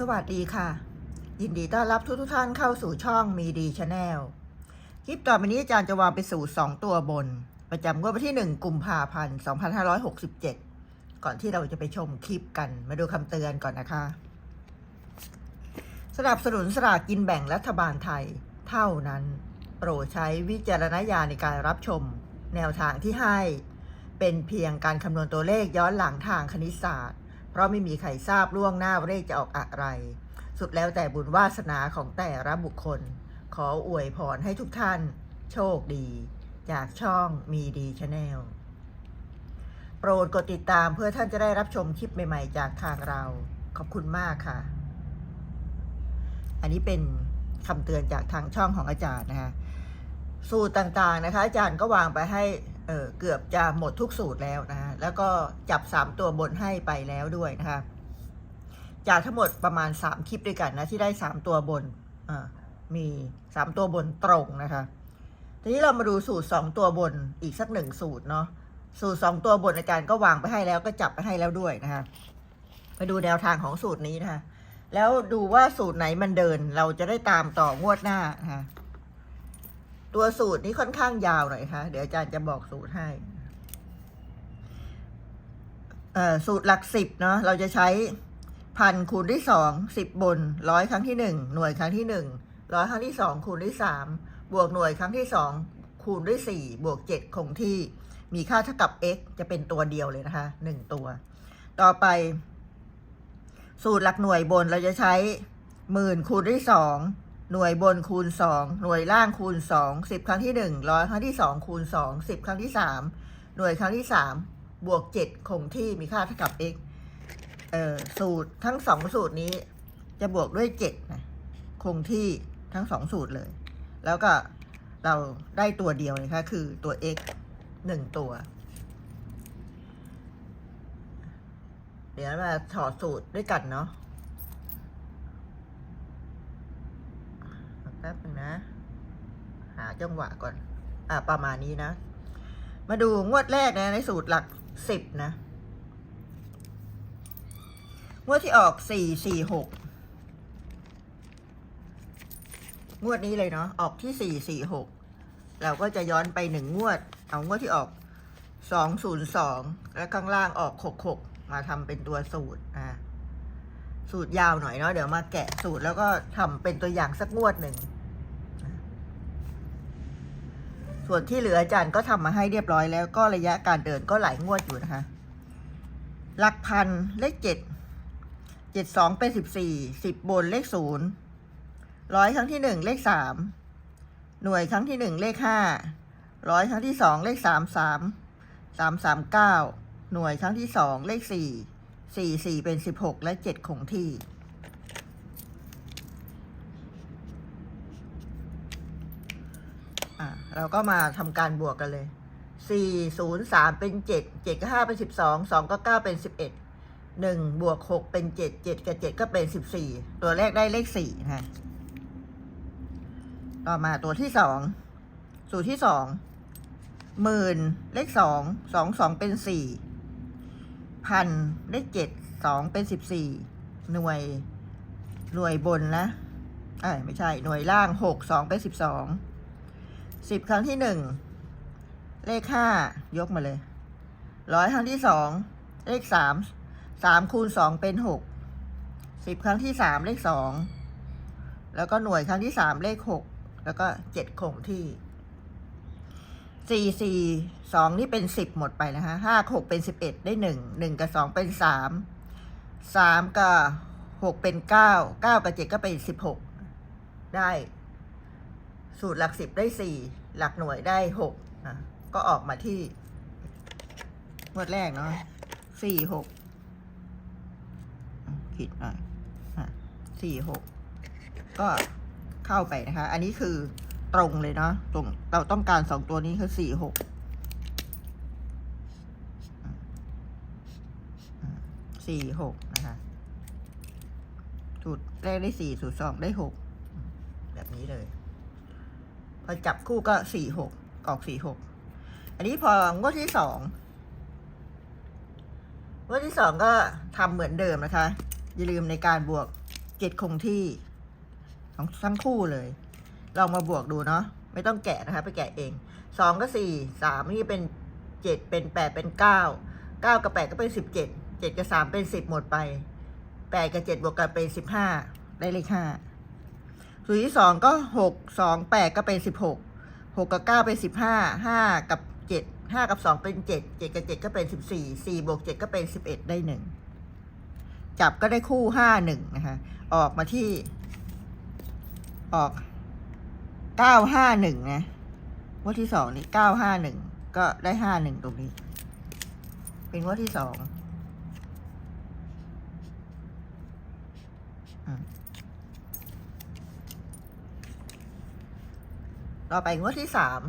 สวัสดีค่ะ ยินดีต้อนรับทุกทุกท่านเข้าสู่ช่องมีดีชาแนลคลิปต่อไปนี้อาจารย์จะวางไปสู่ 2 ตัวบน ประจำงวดวันที่ 1 กุมภาพันธ์ 2567 ก่อนที่เราจะไปชมคลิปกันมาดูคำเตือนก่อนนะคะ สนับสนุนสลากกินแบ่งรัฐบาลไทย เท่านั้น โปรดใช้วิจารณญาณในการรับชม แนวทางที่ให้ เป็นเพียงการคำนวณตัวเลขย้อนหลังทางคณิตศาสตร์ เพราะไม่มีใครทราบล่วงหน้าเลขจะออกอะไร สุดแล้วแต่บุญวาสนาของแต่ละบุคคล ขออวยพรให้ทุกท่าน โชคดี จากช่องมีดีชาแนลโปรดกดติดตามเพื่อท่านจะได้รับชมคลิปใหม่ ๆ จากทางเรา ขอบคุณมากค่ะ อันนี้เป็นคำเตือนจากทางช่องของอาจารย์นะคะสูตรต่างๆนะคะ อาจารย์ก็วางไปให้เเกือบจะหมดทุกสูตรแล้วนะฮะ แล้วก็จับสามตัวบนให้ไปแล้วด้วยนะคะ จากทั้งหมดประมาณสามคลิปด้วยกันนะ ที่ได้สามตัวบนอ่ามีสามตัวบนตรงนะคะ ทีนี้เรามาดูสูตรสองตัวบนอีกสักหนึ่งสูตรเนาะสูตรสองตัวบนอาจารย์ก็วางไปให้แล้วก็จับไปให้แล้วด้วยนะคะมาดูแนวทางของสูตรนี้นะคะ แล้วดูว่าสูตรไหนมันเดิน เราจะได้ตามต่องวดหน้านะคะตัวสูตรนี้ค่อนข้างยาวหน่อยค่ะ เดี๋ยวอาจารย์จะบอกสูตรให้ สูตรหลักสิบเนาะเราจะใช้พันคูณด้วยสองสิบบนร้อยครั้งที่หนึ่งหน่วยครั้งที่หนึ่งร้อยครั้งที่สองคูณด้วยสามบวกหน่วยครั้งที่สองคูณด้วยสี่บวกเจ็ดคงที่มีค่าเท่ากับ x จะเป็นตัวเดียวเลยนะคะหนึ่งตัว ต่อไป สูตรหลักหน่วยบนเราจะใช้หมื่นคูณด้วยสองหน่วยบนคูณสองหน่วยล่างคูณสองสิบครั้งที่หนึ่งร้อยครั้งที่สองคูณสองสิบครั้งที่สามหน่วยครั้งที่สาม บวกเจ็ดคงที่มีค่าเท่ากับ x เอ่อสูตรทั้งสองสูตรนี้ จะบวกด้วยเจ็ดนะคงที่ทั้งสองสูตรเลย แล้วก็เราได้ตัวเดียวนะคะคือตัว x หนึ่งตัว เดี๋ยวมาถอดสูตรด้วยกันเนาะแป๊บนึงนะ หาจังหวะก่อน อะ ประมาณนี้นะ มาดูงวดแรกนะในสูตรหลัก สิบนะงวดที่ออกสี่สี่หกงวดนี้เลยเนาะออกที่สี่สี่หกเราก็จะย้อนไปหนึ่งงวด เอางวดที่ออกสองศูนย์สองแล้วข้างล่างออกหกหกมาทำเป็นตัวสูตรอ่าสูตรยาวหน่อยเนาะเดี๋ยวมาแกะสูตรแล้วก็ทำเป็นตัวอย่างสักงวดหนึ่ง ส่วนที่เหลืออาจารย์ก็ทำมาให้เรียบร้อยแล้วก็ระยะการเดินก็หลายงวดอยู่นะคะ หลักพันเลขเจ็ดเจ็ดสองเป็นสิบสี่สิบบนเลขศูนย์ร้อยครั้งที่หนึ่งเลขสามหน่วยครั้งที่หนึ่งเลขห้าร้อยครั้งที่สองเลขสามสามสามสามเก้าหน่วยครั้งที่สองเลขสี่สี่สี่เป็นสิบหกและเจ็ดคงที่ อะ เราก็มาทำการบวกกันเลยสี่ศูนย์สามเป็นเจ็ดเจ็ดกับห้าเป็นสิบสองสองก็เก้าเป็นสิบเอ็ดหนึ่งบวกหกเป็นเจ็ดเจ็ดกับเจ็ดก็เป็นสิบสี่ตัวแรกได้เลขสี่นะต่อมาตัวที่สองสูตรที่สองหมื่นเลขสองสองสองเป็นสี่พันเลขเจ็ดสองเป็นสิบสี่หน่วยหน่วยบนนะเอ้ไม่ใช่หน่วยล่างหกสองเป็นสิบสอง สิบครั้งที่หนึ่งเลขห้ายกมาเลยร้อยครั้งที่สองเลขสามสามคูณสองเป็นหกสิบครั้งที่สามเลขสองแล้วก็หน่วยครั้งที่สามเลขหกแล้วก็เจ็ดคงที่สี่สี่สองนี่เป็นสิบหมดไปนะคะห้าหกเป็นสิบเอ็ดได้หนึ่งหนึ่งกับสองเป็นสามสามกับหกเป็นเก้าเก้ากับเจ็ดก็เป็นสิบหกได้ สูตรหลักสิบได้สี่หลักหน่วยได้หกอะก็ออกมาที่งวดแรกเนาะสี่หกผิดหน่อยสี่หกก็เข้าไปนะคะ อันนี้คือตรงเลยเนาะตรงเราต้องการสองตัวนี้คือสี่หกสี่หกนะคะสูตรแรกได้สี่สูตรสองได้หกแบบนี้เลย พอจับคู่ก็สี่หกออกสี่หกอันนี้พองวดที่สองงวดที่สองก็ทำเหมือนเดิมนะคะ อย่าลืมในการบวกเจ็ดคงที่ทั้งทั้งคู่เลย ลองมาบวกดูเนาะไม่ต้องแกะนะคะ ไปแกะเองสองก็สี่สามนี่เป็นเจ็ดเป็นแปดเป็นเก้าเก้ากับแปดก็เป็นสิบเจ็ดเจ็ดกับสามเป็นสิบหมดไปแปดกับเจ็ดบวกกันเป็นสิบห้าได้เลขห้า สูตรที่สองก็หกสองแปดก็เป็นสิบหกหกกับเก้าเป็นสิบห้าห้ากับเจ็ดห้ากับสองเป็นเจ็ดเจ็ดกับเจ็ดก็เป็นสิบสี่สี่บวกเจ็ดก็เป็นสิบเอ็ดได้หนึ่งจับก็ได้คู่ห้าหนึ่งนะคะออกมาที่ออกเก้าห้าหนึ่งนะงวดที่สองนี่เก้าห้าหนึ่งก็ได้ห้าหนึ่งตรงนี้ เป็นงวดที่สองอืม ต่อไปงวดที่สาม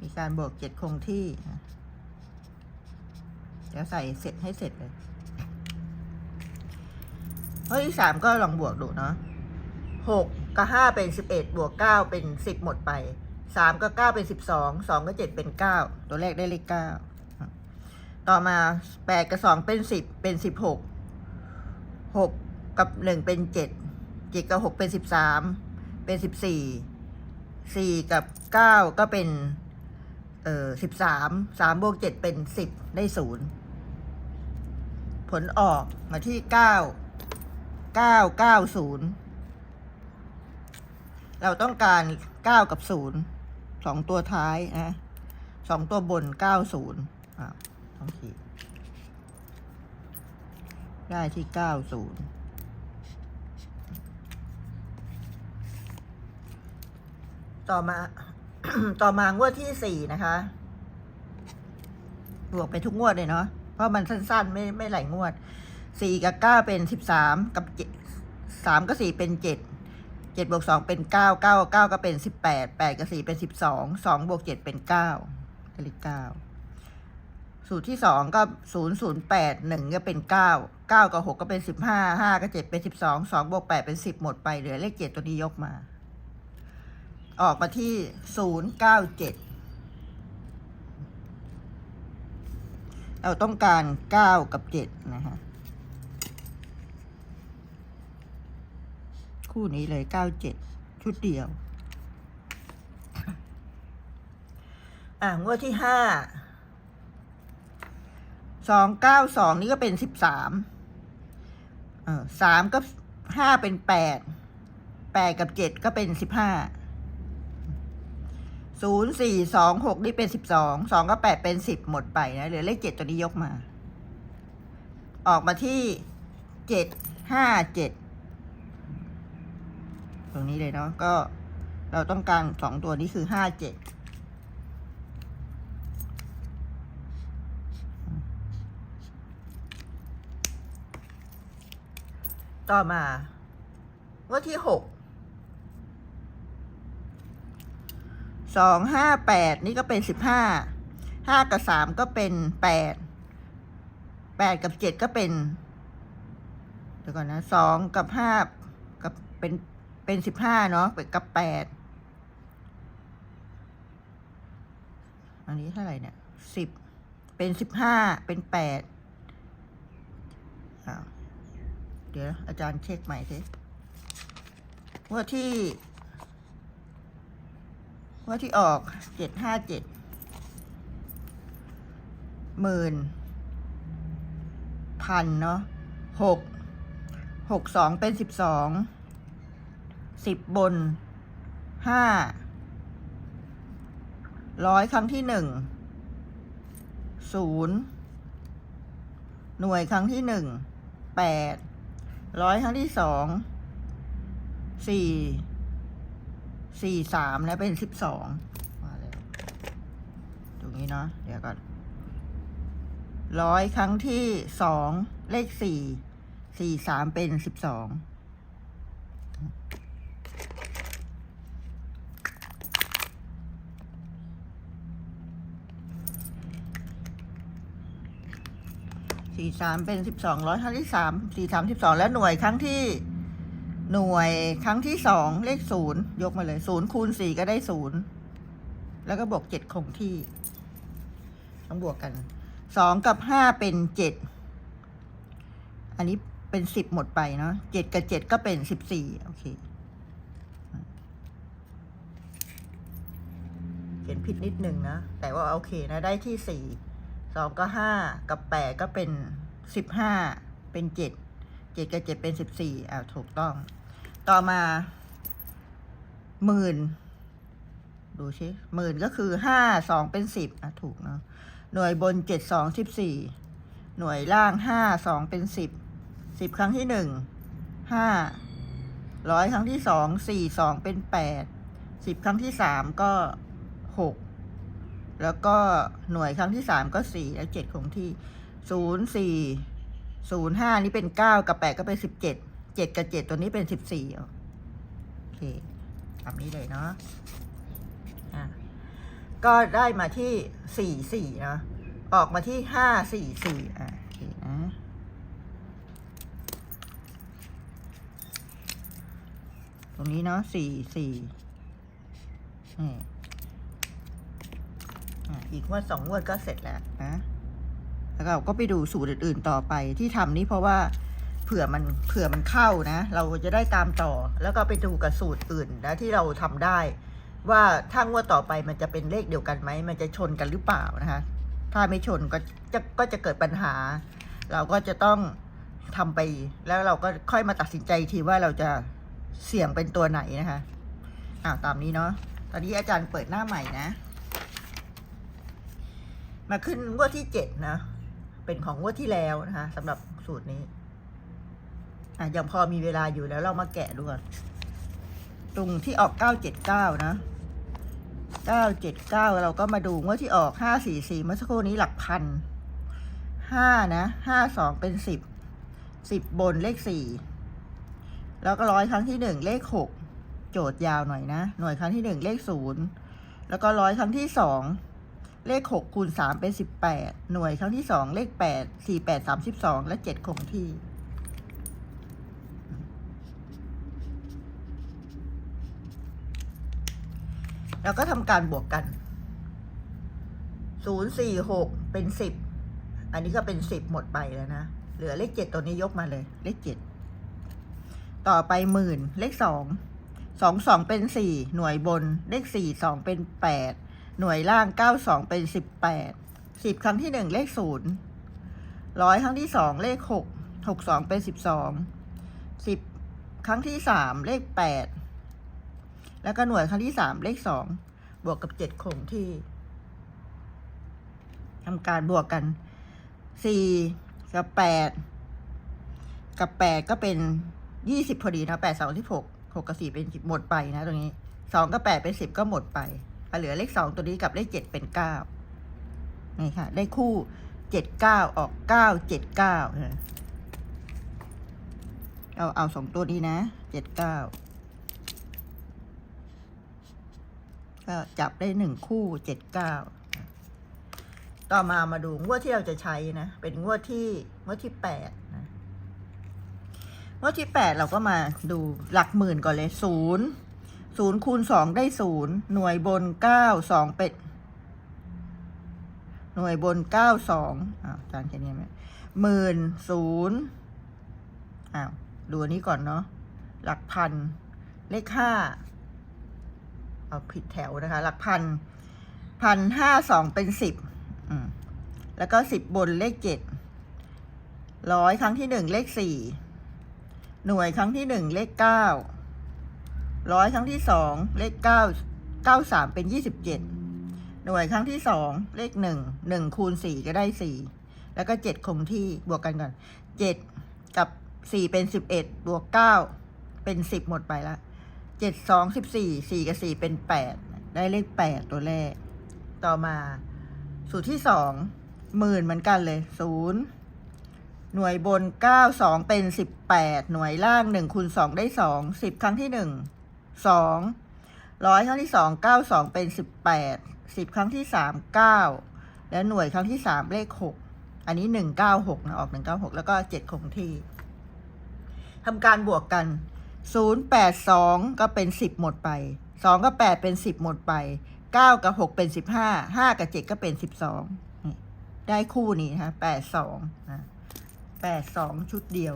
มีการบวกเจ็ดคงที่นะเดี๋ยวใส่เสร็จให้เสร็จเลยข้อที่สามก็ลองบวกดูเนาะหกกับห้าเป็นสิบเอ็ดบวกเก้าเป็นสิบหมดไปสามกับเก้าเป็นสิบสองสองกับเจ็ดเป็นเก้าตัวแรกได้เลขเก้าต่อมาแปดกับสองเป็นสิบเป็นสิบหกหกกับหนึ่งเป็นเจ็ด เจ็ดกับหกเป็นสิบสามเป็นสิบสี่สี่กับเก้าก็เป็น เอ่อสิบสามสามบวกเจ็ดเป็นสิบได้ศูนย์ผลออกมาที่เก้าเก้าเก้าศูนย์เราต้องการเก้ากับศูนย์สองตัวท้ายนะสองตัวบนเก้าศูนย์อ่าต้องขีดได้ที่เก้าศูนย์ ต่อมา ต่อมางวดที่สี่นะคะ บวกไปทุกงวดเลยเนาะ เพราะมันสั้นๆ ไม่ไม่หลายงวด สี่กับเก้าเป็นสิบสามกับเจ็ดสามกับสี่เป็นเจ็ด เจ็ดบวกสองเป็นเก้า เก้าเก้าก็เป็นสิบแปด แปดกับสี่เป็นสิบสอง สองบวกเจ็ดเป็นเก้าได้เลขเก้า สูตรที่สองก็ศูนย์ศูนย์แปด หนึ่งก็เป็นเก้า เก้ากับหกก็เป็นสิบห้า ห้ากับเจ็ดเป็นสิบสอง สองบวกแปดเป็นสิบหมดไปเหลือเลขเจ็ดตัวนี้ยกมา ออกมาที่ศูนย์เก้าเจ็ดเราต้องการเก้ากับเจ็ดนะคะคู่นี้เลยเก้าเจ็ดชุดเดียว อะงวดที่ห้าสองเก้าสองนี่ก็เป็นสิบสามเออสามกับห้าเป็นแปดแปดกับเจ็ดก็เป็นสิบห้า ศูนย์สี่สองหกนี่เป็นสิบสองสองก็แปดเป็นสิบหมดไปนะเหลือเลขเจ็ดตัวนี้ยกมา ออกมาที่เจ็ดห้าเจ็ดตรงนี้เลยเนาะก็เราต้องการสองตัวนี้คือห้าเจ็ดต่อมาว่าที่หก สองห้าแปดนี่ก็เป็นสิบห้าห้ากับสามก็เป็นแปดแปดกับเจ็ดก็เป็นเดี๋ยวก่อนนะสองกับห้ากับเป็นเป็นสิบห้าเนาะเป็นกับแปดอันนี้เท่าไหร่เนี่ยสิบเป็นสิบห้าเป็นแปดเดี๋ยวอาจารย์เช็คใหม่สิว่าที่ ว่าที่ออกเจ็ดห้าเจ็ดหมื่นพันเนาะหกหกสองเป็นสิบสองสิบบนห้าร้อยครั้งที่หนึ่งศูนย์หน่วยครั้งที่หนึ่งแปดร้อยครั้งที่สองสี่ สี่สามแล้วเป็นสิบสองมาแล้วตรงนี้เนาะเดี๋ยวก่อนร้อยครั้งที่สองเลขสี่สี่สามเป็นสิบสองสี่สามเป็นสิบสองร้อยครั้งที่สามสี่สามสิบสองแล้วหน่วยครั้งที่ หน่วยครั้งที่สองเลขศูนย์ยกมาเลยศูนย์คูณสี่ก็ได้ศูนย์แล้วก็บวกเจ็ดคงที่ ต้องบวกกันสองกับห้าเป็นเจ็ดอันนี้เป็นสิบหมดไปเนาะเจ็ดกับเจ็ดก็เป็นสิบสี่โอเคเขียนผิดนิดหนึ่งนะ แต่ว่าโอเคนะ ได้ที่สี่สองก็ห้ากับแปดก็เป็นสิบห้าเป็นเจ็ดเจ็ดกับเจ็ดเป็นสิบสี่อ่าถูกต้อง ต่อมาหมื่นดูชิหมื่นก็คือห้าสองเป็นสิบอะถูกเนาะหน่วยบนเจ็ดสองสิบสี่หน่วยล่างห้าสองเป็นสิบสิบครั้งที่หนึ่งห้าร้อยครั้งที่สองสี่สองเป็นแปดสิบครั้งที่สามก็หกแล้วก็หน่วยครั้งที่สามก็สี่แล้วเจ็ดคงที่ศูนย์สี่ศูนย์ห้านี่เป็นเก้ากับแปดก็เป็นสิบเจ็ด เจ็ดกับเจ็ดตัวนี้เป็นสิบสี่โอเคทำนี้เลยเนาะอะก็ได้มาที่สี่สี่เนาะออกมาที่ห้าสี่สี่อะโอเคนะตรงนี้เนาะสี่สี่นี่อะอีกงวดสองวดก็เสร็จแล้วนะแล้วเราก็ไปดูสูตรอื่นๆต่อไปที่ทำนี่เพราะว่า เผื่อมันเผื่อมันเข้านะ เราจะได้ตามต่อ แล้วก็ไปดูกับสูตรอื่นนะที่เราทำได้ ว่าถ้างวดต่อไปมันจะเป็นเลขเดียวกันไหมมันจะชนกันหรือเปล่านะคะ ถ้าไม่ชนก็จะก็จะเกิดปัญหา เราก็จะต้องทำไป แล้วเราก็ค่อยมาตัดสินใจทีว่าเราจะเสี่ยงเป็นตัวไหนนะคะอ่าตามนี้เนาะตอนนี้อาจารย์เปิดหน้าใหม่นะ มาขึ้นงวดที่เจ็ดนะ เป็นของงวดที่แล้วนะคะสำหรับสูตรนี้ อะยังพอมีเวลาอยู่แล้วเรามาแกะดูก่อนตรงที่ออกเก้าเจ็ดเก้านะเก้าเจ็ดเก้าเราก็มาดูงวดที่ออกห้าสี่สี่เมื่อสักครู่นี้หลักพันห้านะห้าสองเป็นสิบสิบบนเลขสี่แล้วก็ร้อยครั้งที่หนึ่งเลขหกโจทย์ยาวหน่อยนะ หน่วยครั้งที่หนึ่งเลขศูนย์แล้วก็ร้อยครั้งที่สองเลขหกคูณสามเป็นสิบแปดหน่วยครั้งที่สองเลขแปดสี่แปดสามสิบสองและเจ็ดคงที่ แล้วก็ทำการบวกกันศูนย์สี่หกเป็นสิบอันนี้ก็เป็นสิบหมดไปแล้วนะ เหลือเลขเจ็ดตัวนี้ยกมาเลย เลขเจ็ดต่อไปหมื่นเลขสองสองสองเป็นสี่หน่วยบน เลขสี่สองเป็นแปดหน่วยล่างเก้าสองเป็นสิบแปดสิบครั้งที่หนึ่งเลขศูนย์ร้อยครั้งที่สองเลขหกหกสองเป็นสิบสองสิบครั้งที่สามเลขแปด แล้วก็หน่วยครั้งที่สามเลขสองบวกกับเจ็ดคงที่ทำการบวกกันสี่กับแปดกับแปดก็เป็นยี่สิบพอดีนะแปดสองที่หกหกกับสี่เป็นสิบหมดไปนะตรงนี้สองกับแปดเป็นสิบก็หมดไปเหลือเลขสองตัวนี้กับเลขเจ็ดเป็นเก้านี่ค่ะ ได้คู่เจ็ดเก้าออกเก้าเจ็ดเก้าเราเอาสองตัวนี้นะเจ็ดเก้า ก็จับได้หนึ่งคู่เจ็ดเก้าต่อมามาดูงวดที่เราจะใช้นะ เป็นงวดที่งวดที่แปดนะงวดที่แปดเราก็มาดูหลักหมื่นก่อนเลยศูนย์ศูนย์คูณสองได้ศูนย์หน่วยบนเก้าสองเป็น หน่วยบนเก้าสองอ้าวจารย์แค่นี้ไหมหมื่นศูนย์อ้าวดูอันนี้ก่อนเนาะหลักพันเลขห้า เอาผิดแถวนะคะ หลักพันพันห้าสองเป็นสิบแล้วก็สิบบนเลขเจ็ดร้อยครั้งที่หนึ่งเลขสี่หน่วยครั้งที่หนึ่งเลขเก้าร้อยครั้งที่สองเลขเก้าเก้าสามเป็นยี่สิบเจ็ดหน่วยครั้งที่สองเลขหนึ่งหนึ่งคูณสี่ก็ได้สี่แล้วก็เจ็ดคงที่บวกกันก่อนเจ็ดกับสี่เป็นสิบเอ็ดบวกเก้าเป็นสิบหมดไปละ เจ็ดสองสิบสี่สี่กับสี่เป็นแปดได้เลขแปดตัวแรก ต่อมา สูตรที่สองหมื่นเหมือนกันเลยศูนย์หน่วยบนเก้าสองเป็นสิบแปดหน่วยล่างหนึ่งคูณสองได้สองสิบครั้งที่หนึ่งสองร้อยครั้งที่สองเก้าสองเป็นสิบแปดสิบครั้งที่สามเก้าและหน่วยครั้งที่สามเลขหกอันนี้หนึ่งเก้าหกนะออกหนึ่งเก้าหกแล้วก็เจ็ดคงที่ทำการบวกกัน ศูนย์แปดสองก็เป็นสิบหมดไปสองกับแปดเป็นสิบหมดไปเก้ากับหกเป็นสิบห้าห้ากับเจ็ดก็เป็นสิบสองได้คู่นี้นะคะแปดสองนะแปดสองชุดเดียว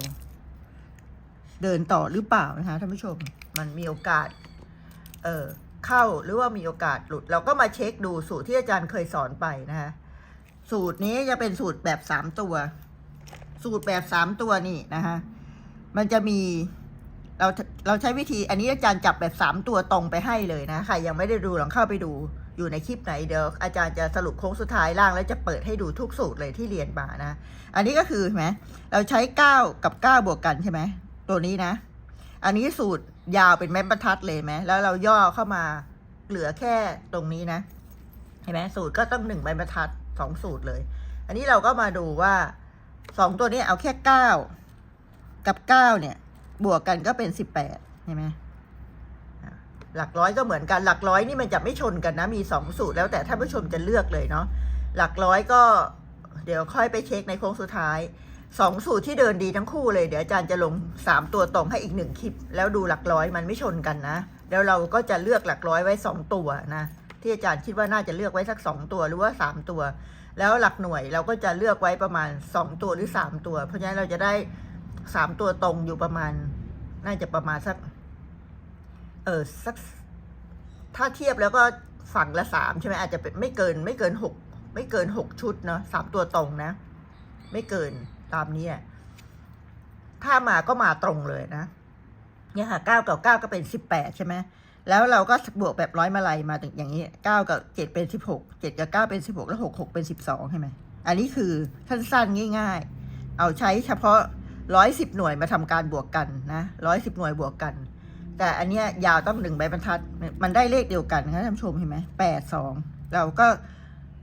เดินต่อหรือเปล่านะคะท่านผู้ชมมันมีโอกาส เออเข้าหรือว่ามีโอกาสหลุด เราก็มาเช็คดูสูตรที่อาจารย์เคยสอนไปนะคะสูตรนี้จะเป็นสูตรแบบสามตัว สูตรแบบสามตัวนี่นะคะมันจะมี เราเราใช้วิธีอันนี้อาจารย์จับแบบสามตัวตรงไปให้เลยนะใครยังไม่ได้ดูลองเข้าไปดูอยู่ในคลิปไหนเดี๋ยวอาจารย์จะสรุปโค้งสุดท้ายล่าง แล้วจะเปิดให้ดูทุกสูตรเลยที่เรียนมานะ อันนี้ก็คือเห็นไหมเราใช้เก้ากับเก้าบวกกันใช่ไหมตัวนี้นะ อันนี้สูตรยาวเป็นแม่บรรทัดเลยไหมแล้วเราย่อเข้ามาเหลือแค่ตรงนี้นะเห็นไหมสูตรก็ต้องหนึ่งใบบรรทัดสองสูตรเลย อันนี้เราก็มาดูว่าสองตัวนี้เอาแค่เก้ากับเก้าเนี่ย บวกกันก็เป็นสิบแปดใช่ไหมหลักร้อยก็เหมือนกัน หลักร้อยนี่มันจะไม่ชนกันนะ มีสองสูตรแล้วแต่ท่านผู้ชมจะเลือกเลยเนาะ หลักร้อยก็เดี๋ยวค่อยไปเช็คในโค้งสุดท้ายสองสูตรที่เดินดีทั้งคู่เลย เดี๋ยวอาจารย์จะลงสามตัวตรงให้อีกหนึ่งคลิป แล้วดูหลักร้อยมันไม่ชนกันนะ แล้วเราก็จะเลือกหลักร้อยไว้สองตัวนะ ที่อาจารย์คิดว่าน่าจะเลือกไว้สักสองตัวหรือว่าสามตัว แล้วหลักหน่วยเราก็จะเลือกไว้ประมาณสองตัวหรือสามตัว เพราะฉะนั้นเราจะได้ สามตัวตรงอยู่ประมาณ น่าจะประมาณสัก เออสัก ถ้าเทียบแล้วก็ฝั่งละสามใช่ไหมอาจจะเป็นไม่เกิน ไม่เกินหกไม่เกินหกชุดเนาะสามตัวตรงนะ ไม่เกินตามนี้ถ้ามาก็มาตรงเลยนะเนี่ยค่ะเก้ากับเก้าก็เป็นสิบแปดใช่ไหมแล้วเราก็บวกแบบร้อยมาลัยมาถึงอย่างนี้เก้ากับเจ็ดเป็นสิบหกเจ็ดกับเก้าเป็นสิบหกแล้วหกหกเป็นสิบสองใช่ไหมอันนี้คือสั้นๆง่าย ๆ เอาใช้เฉพาะ ร้อยสิบหน่วยมาทำการบวกกันนะร้อยสิบหน่วยบวกกัน แต่อันเนี้ยยาวต้องหนึ่งใบบรรทัด มันได้เลขเดียวกันนะท่านผู้ชมเห็นไหมแปดสองเราก็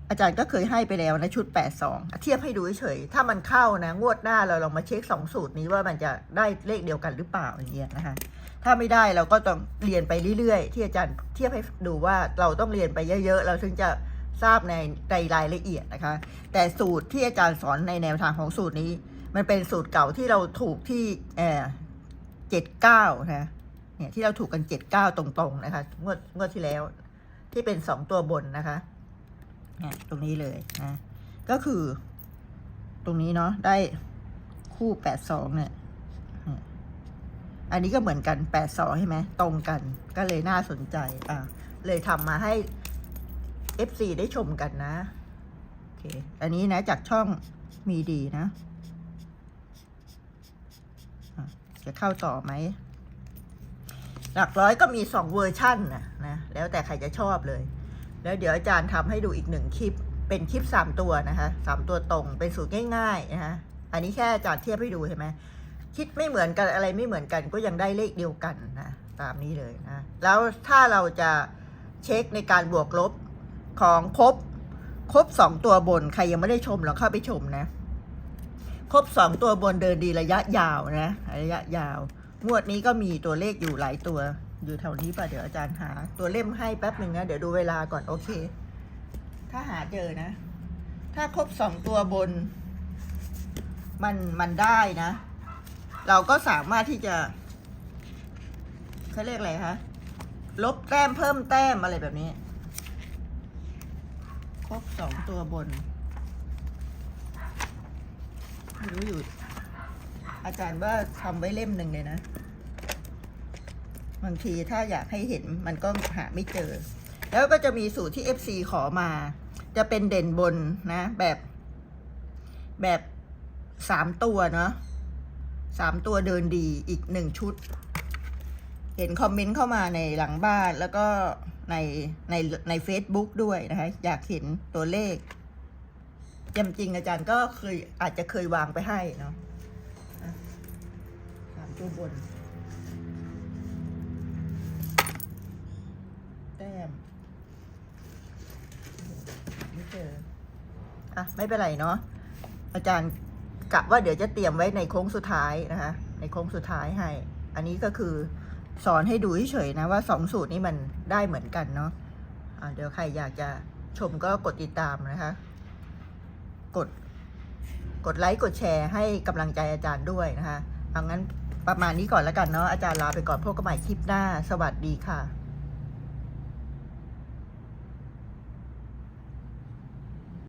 อาจารย์ก็เคยให้ไปแล้วนะชุดแปดสองเทียบให้ดูเฉยๆ ถ้ามันเข้านะ งวดหน้าเราลองมาเช็คสองสูตรนี้ว่ามันจะได้เลขเดียวกันหรือเปล่าอย่างเงี้ยนะคะ ถ้าไม่ได้เราก็ต้องเรียนไปเรื่อยๆ ที่อาจารย์เทียบให้ดูว่าเราต้องเรียนไปเยอะๆ เราถึงจะทราบในในรายละเอียดนะคะ แต่สูตรที่อาจารย์สอนในแนวทางของสูตรนี้ มันเป็นสูตรเก่าที่เราถูกที่เออเจ็ดเก้านะเนี่ยที่เราถูกกันเจ็ดเก้าตรงๆนะคะงวดงวดที่แล้ว ที่เป็นสองตัวบนนะคะเนี่ยตรงนี้เลยนะก็คือ ตรงนี้เนาะได้คู่แปดสองเนี่ยอันนี้ก็เหมือนกันแปดสองใช่ไหมตรงกันก็เลยน่าสนใจอะเลยทำมาให้ FC ได้ชมกันนะ โอเค อันนี้นะจากช่องมีดีนะอะ จะเข้าต่อไหม หลักร้อยก็มีสองเวอร์ชั่นนะนะ แล้วแต่ใครจะชอบเลย แล้วเดี๋ยวอาจารย์ทำให้ดูอีกหนึ่งคลิป เป็นคลิปสามตัวนะคะสามตัวตรง เป็นสูตรง่ายๆนะคะอันนี้แค่อาจารย์เทียบให้ดูใช่ไหมคิดไม่เหมือนกันอะไรไม่เหมือนกันก็ยังได้เลขเดียวกันนะตามนี้เลยนะแล้วถ้าเราจะเช็คในการบวกลบของครบครบสองตัวบน ใครยังไม่ได้ชมเราเข้าไปชมนะ ครบสองตัวบนเดินดีระยะยาวนะ ระยะยาว งวดนี้ก็มีตัวเลขอยู่หลายตัว อยู่แถวนี้ป่ะ เดี๋ยวอาจารย์หา ตัวเล่มให้แป๊บหนึ่งนะ เดี๋ยวดูเวลาก่อน โอเค ถ้าหาเจอนะ ถ้าครบสองตัวบน มันมันได้นะ เราก็สามารถที่จะเขาเรียกอะไรคะ ลบแต้มเพิ่มแต้มอะไรแบบนี้ ครบสองตัวบน รู้อยู่ อาจารย์ว่าทำไว้เล่มหนึ่งเลยนะ บางทีถ้าอยากให้เห็นมันก็หาไม่เจอ แล้วก็จะมีสูตรที่ FC ขอมา จะเป็นเด่นบนนะ แบบ แบบสามตัวเนาะสามตัวเดินดีอีกหนึ่งชุด เห็นคอมเมนต์เข้ามาในหลังบ้านแล้วก็ในในใน Facebook ด้วยนะคะ อยากเห็นตัวเลข จำจริงอาจารย์ก็เคยอาจจะเคยวางไปให้เนาะสามตัวบน แต้มไม่เจอ อะ ไม่เป็นไรเนาะอาจารย์กะว่าเดี๋ยวจะเตรียมไว้ในโค้งสุดท้ายนะคะ ในโค้งสุดท้ายให้ อันนี้ก็คือสอนให้ดูเฉยๆนะว่าสองสูตรนี้มันได้เหมือนกันเนาะะเดี๋ยวใครอยากจะชมก็กดติดตามนะคะ กด กดไลค์กดแชร์ให้กำลังใจอาจารย์ด้วยนะคะเอางั้นประมาณนี้ก่อนแล้วกันเนาะอาจารย์ลาไปก่อนพบกันใหม่คลิปหน้า สวัสดีค่ะ